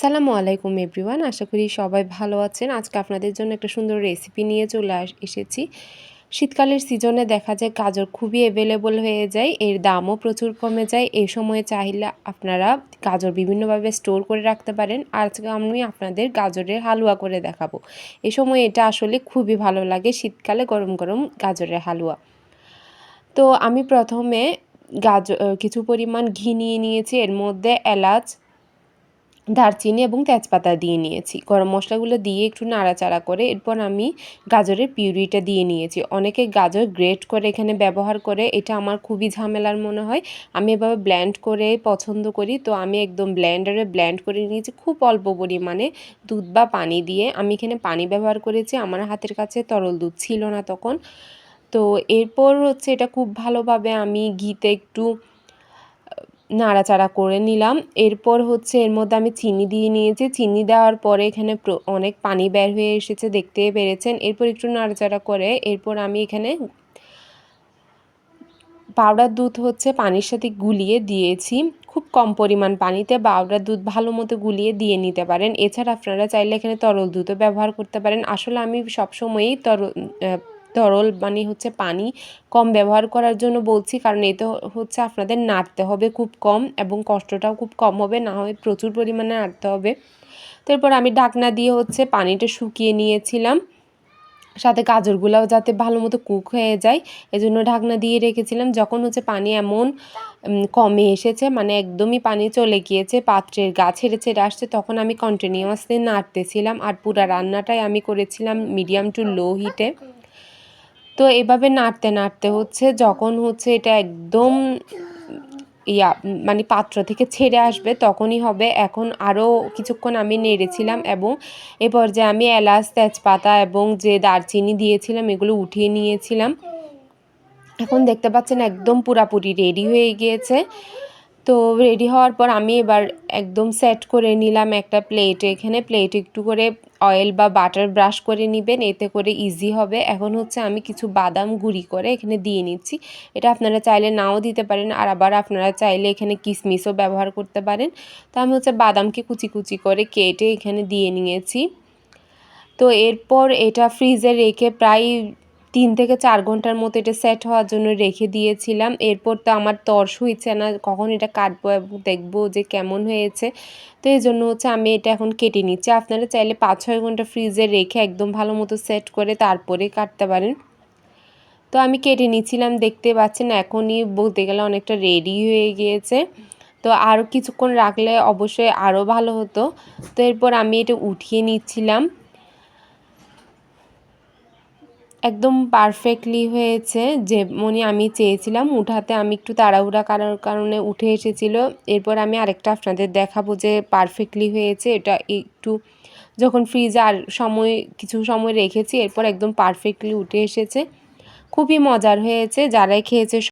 আসসালামু আলাইকুম এভরিওয়ান, আশা করি সবাই ভালো আছেন। আজকে আপনাদের জন্য একটা সুন্দর রেসিপি নিয়ে চলে এসেছি। শীতকালের সিজনে দেখা যায় গাজর খুবই অ্যাভেলেবল হয়ে যায়, এর দামও প্রচুর কমে যায়। এই সময়ে চাইলে আপনারা গাজর বিভিন্নভাবে স্টোর করে রাখতে পারেন। আজকে আমি আপনাদের গাজরের হালুয়া করে দেখাবো। এ সময় এটা আসলে খুবই ভালো লাগে শীতকালে গরম গরম গাজরের হালুয়া। তো আমি প্রথমে গাজর কিছু পরিমাণ ঘি নিয়ে নিয়েছি। এর মধ্যে এলাচ দারচিনি এবং তেজপাতা দিয়ে নিয়েছি। গরম মশলাগুলো দিয়ে একটু নাড়াচাড়া করে এরপর আমি গাজরের পিউরিটা দিয়ে নিয়েছি। অনেকে গাজর গ্রেট করে এখানে ব্যবহার করে, এটা আমার খুবই ঝামেলার মনে হয়। আমি এভাবে ব্ল্যান্ড করে পছন্দ করি, তো আমি একদম ব্ল্যান্ডারে ব্ল্যান্ড করে নিয়েছি খুব অল্প পরিমাণে দুধ বা পানি দিয়ে। আমি এখানে পানি ব্যবহার করেছি, আমার হাতের কাছে তরল দুধ ছিল না তখন। তো এরপর হচ্ছে এটা খুব ভালোভাবে আমি ঘিতে একটু নাড়াচাড়া করে নিলাম। এরপর হচ্ছে এর মধ্যে আমি চিনি দিয়ে নিয়েছি। চিনি দেওয়ার পরে এখানে অনেক পানি বের হয়ে এসেছে দেখতে পেরেছেন। এরপর একটু নাড়াচাড়া করে এরপর আমি এখানে পাউডার দুধ হচ্ছে পানির সাথে গুলিয়ে দিয়েছি। খুব কম পরিমাণ পানিতে পাউডার দুধ ভালো মতো গুলিয়ে দিয়ে নিতে পারেন। এছাড়া আপনারা চাইলে এখানে তরল দুধও ব্যবহার করতে পারেন। আসলে আমি সবসময়ই তরল তরল মানে হচ্ছে পানি কম ব্যবহার করার জন্য বলছি, কারণ এতে হচ্ছে আপনাদের নাড়তে হবে খুব কম এবং কষ্টটাও খুব কম হবে, না হয় প্রচুর পরিমাণে নাড়তে হবে। তারপর আমি ঢাকনা দিয়ে হচ্ছে পানিটা শুকিয়ে নিয়েছিলাম, সাথে গাজরগুলোও যাতে ভালো মতো কুক হয়ে যায়, এজন্য ঢাকনা দিয়ে রেখেছিলাম। যখন হচ্ছে পানি এমন কমে এসেছে মানে একদমই পানি চলে গিয়েছে, পাত্রের গা ছেড়ে ছেড়ে আসছে, তখন আমি কন্টিনিউয়াসলি নাড়তেছিলাম আর পুরা রান্নাটাই আমি করেছিলাম মিডিয়াম টু লো হিটে তো এভাবে নাড়তে নাড়তে হচ্ছে, যখন হচ্ছে এটা একদম ইয়া মানে পাত্র থেকে ছেড়ে আসবে তখনই হবে। এখন আরও কিছুক্ষণ আমি নেড়েছিলাম এবং এ পর্যায়ে আমি এলাচ, তেজপাতা এবং যে দারচিনি দিয়েছিলাম এগুলো উঠিয়ে নিয়েছিলাম। এখন দেখতে পাচ্ছেন একদম পুরাপুরি রেডি হয়ে গিয়েছে। তো রেডি হওয়ার পর আমি এবার একদম সেট করে নিলাম একটা প্লেটে এখানে প্লেট একটু করে অয়েল বা বাটার ব্রাশ করে নেবেন, এতে করে ইজি হবে। এখন হচ্ছে আমি কিছু বাদাম গুঁড়ি করে এখানে দিয়ে নিচ্ছি। এটা আপনারা চাইলে নাও দিতে পারেন, আর আবার আপনারা চাইলে এখানে কিশমিশও ব্যবহার করতে পারেন। তো আমি হচ্ছে বাদামকে কুচি কুচি করে কেটে এখানে দিয়ে নিয়েছি। তো এরপর এটা ফ্রিজে রেখে প্রায় তিন থেকে চার ঘণ্টার মতো এটা সেট হওয়ার জন্য রেখে দিয়েছিলাম। এরপর তো আমার তর্স হয়েছে না, কখন এটা কাটবো এবং দেখব যে কেমন হয়েছে। তো এই জন্য হচ্ছে আমি এটা এখন কেটে নিচ্ছি। আপনারা চাইলে পাঁচ ছয় ঘণ্টা ফ্রিজে রেখে একদম ভালো মতো সেট করে তারপরে কাটতে পারেন। তো আমি কেটে নিচ্ছিলাম, দেখতে পাচ্ছেন এখনই বলতে গেলে অনেকটা রেডি হয়ে গিয়েছে। তো আরও কিছুক্ষণ রাখলে অবশ্যই আরও ভালো হতো। তো এরপর আমি এটা উঠিয়ে নিচ্ছিলাম। একদম পারফেক্টলি হয়েছে। যেমনই আমি চেয়েছিলাম, উঠাতে আমি একটু তাড়াহুড়া করার কারণে উঠে এসেছিল। এরপর আমি আরেকটা আপনাদের দেখাবো যে পারফেক্টলি হয়েছে। এটা একটু যখন ফ্রিজে আর সময়, কিছু সময় রেখেছি, এরপর একদম পারফেক্টলি উঠে এসেছে। খুবই মজার হয়েছে। যারাই খেয়েছে